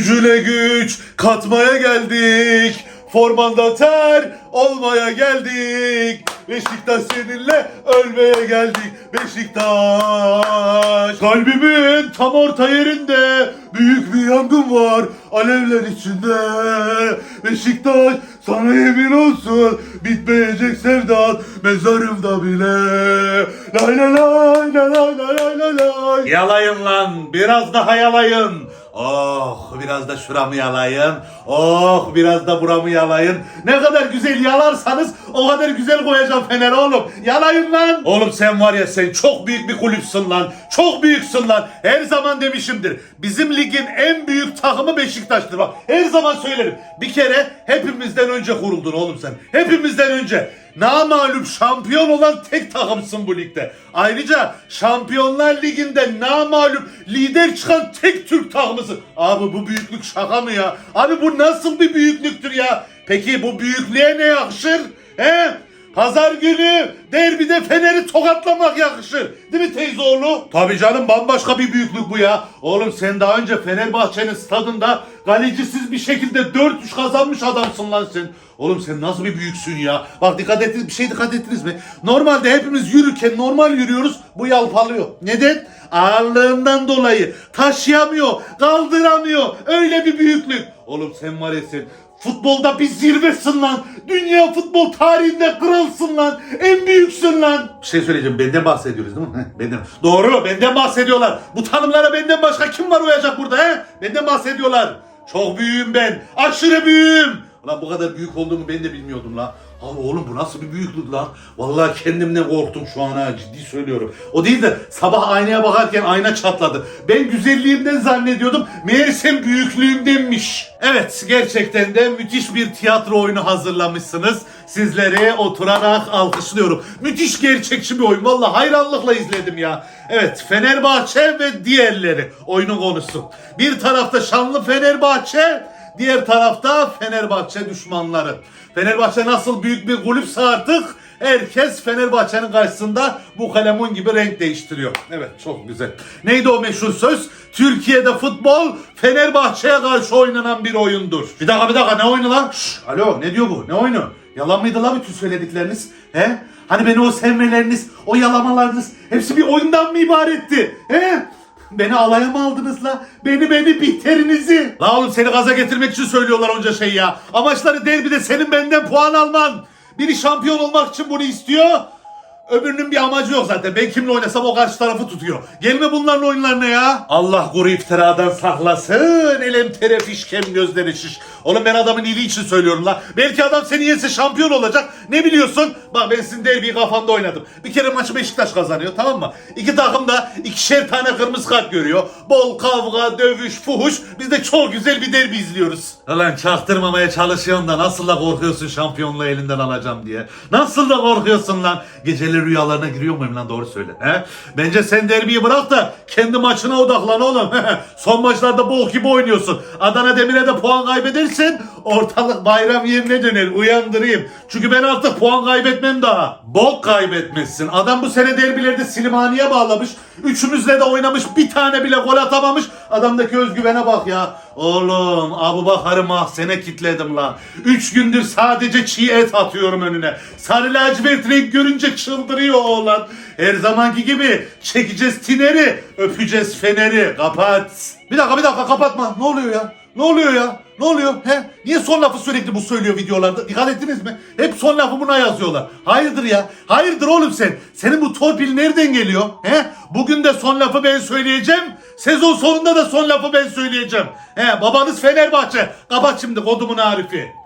Gücüne güç katmaya geldik. Formanda ter olmaya geldik. Beşiktaş seninle ölmeye geldik. Beşiktaş. Kalbimin tam orta yerinde büyük bir yangın var. Alevler içinde. Beşiktaş sana yemin olsun bitmeyecek sevdan mezarımda bile. Lay lay lay lay lay lay lay. Yalayın lan biraz daha yalayın. Oh biraz da şuramı yalayın. Oh biraz da buramı yalayın. Ne kadar güzel yalarsanız o kadar güzel koyacağım Fener oğlum. Yalayın lan. Oğlum sen var ya sen çok büyük bir kulüpsün lan. Çok büyüksün lan. Her zaman demişimdir. Bizim ligin en büyük takımı Beşiktaş'tır bak. Her zaman söylerim. Bir kere hepimizden önce kuruldun oğlum sen. Hepimizden önce. Namalup şampiyon olan tek takımsın bu ligde. Ayrıca Şampiyonlar Ligi'nde namalup lider çıkan tek Türk takımısın. Abi bu büyüklük şaka mı ya? Abi bu nasıl bir büyüklüktür ya? Peki bu büyüklüğe ne yakışır? He? Pazar günü derbide Fener'i tokatlamak yakışır. Değil mi teyzeoğlu? Tabii canım bambaşka bir büyüklük bu ya. Oğlum sen daha önce Fenerbahçe'nin stadında kalecisiz bir şekilde 4-3 kazanmış adamsın lan sen. Oğlum sen nasıl bir büyüksün ya. Bak dikkat ettiniz bir şey dikkat ettiniz mi? Normalde hepimiz yürürken normal yürüyoruz. Bu yalpalıyor. Neden? Ağırlığından dolayı. Taşıyamıyor. Kaldıramıyor. Öyle bir büyüklük. Oğlum sen var ya sen Futbolda bir zirvesin lan. Dünya futbol tarihinde kralsın lan. En büyüksün lan. Bir şey söyleyeceğim. Benden bahsediyoruz değil mi? Benden. Doğru. Benden bahsediyorlar. Bu tanımlara benden başka kim var uyacak burada he? Benden bahsediyorlar. Çok büyüğüm ben. Aşırı büyüğüm. Lan bu kadar büyük olduğumu ben de bilmiyordum la. Abi oğlum bu nasıl bir büyüklük lan? Vallahi kendimden korktum şu an ha ciddi söylüyorum. O değil de sabah aynaya bakarken ayna çatladı. Ben güzelliğimden zannediyordum. Meğersem büyüklüğümdenmiş. Evet gerçekten de müthiş bir tiyatro oyunu hazırlamışsınız. Sizleri oturarak alkışlıyorum. Müthiş gerçekçi bir oyun. Vallahi hayranlıkla izledim ya. Evet Fenerbahçe ve diğerleri oyunun konusu. Bir tarafta şanlı Fenerbahçe, Diğer tarafta Fenerbahçe düşmanları. Fenerbahçe nasıl büyük bir kulüpse artık herkes Fenerbahçe'nin karşısında bu kalemun gibi renk değiştiriyor. Evet çok güzel. Neydi o meşhur söz? Türkiye'de futbol Fenerbahçe'ye karşı oynanan bir oyundur. Bir dakika bir dakika ne oyunu lan? Şş, alo ne diyor bu? Ne oyunu? Yalan mıydı lan bütün söyledikleriniz? He? Hani beni o sevmeleriniz, o yalamalarınız hepsi bir oyundan mı ibaretti? He? Beni alaya mı aldınız la? Beni beni bihterinizi. La oğlum seni gaza getirmek için söylüyorlar onca şey ya. Amaçları derbide senin benden puan alman. Biri şampiyon olmak için bunu istiyor. Öbürünün bir amacı yok zaten. Ben kimle oynasam o karşı tarafı tutuyor. Gelme bunların oyunlarına ya. Allah kuru iftiradan saklasın. Elem tere fişkem gözleri şiş. Oğlum ben adamın iyiliği için söylüyorum la. Belki adam seni yense şampiyon olacak. Ne biliyorsun? Bak ben sizin derbiyi kafamda oynadım. Bir kere maçı Beşiktaş kazanıyor tamam mı? İki takım da ikişer tane kırmızı kart görüyor. Bol kavga, dövüş, fuhuş. Biz de çok güzel bir derbi izliyoruz. Lan çaktırmamaya çalışıyorsun da nasıl da korkuyorsun şampiyonluğu elinden alacağım diye. Nasıl da korkuyorsun lan? Geceleri rüyalarına giriyor muyum lan doğru söyle. He? Bence sen derbiyi bırak da kendi maçına odaklan oğlum. Son maçlarda bok gibi oynuyorsun. Adana Demir'e de puan kaybedersen ortalık bayram yerine döner. Uyandırayım. Çünkü ben artık puan kaybetmem daha. Bok kaybetmişsin. Adam bu sene derbilerde Silimani'ye bağlamış. Üçümüzle de oynamış. Bir tane bile gol atamamış. Adamdaki özgüvene bak ya. Oğlum Abu Bakar'ı mahzene kitledim lan. Üç gündür sadece çiğ et atıyorum önüne. Sarı lacivert renk görünce çıldırıyor oğlan. Her zamanki gibi çekeceğiz tineri, öpeceğiz feneri. Kapat. Bir dakika bir dakika kapatma. Ne oluyor ya? Ne oluyor ya? Ne oluyor? He? Niye son lafı sürekli bu söylüyor videolarda? Dikkat ettiniz mi? Hep son lafı buna yazıyorlar. Hayırdır ya? Hayırdır oğlum sen? Senin bu torpil nereden geliyor? He? Bugün de son lafı ben söyleyeceğim. Sezon sonunda da son lafı ben söyleyeceğim. He, babanız Fenerbahçe. Kapat şimdi kodumun Arif'i.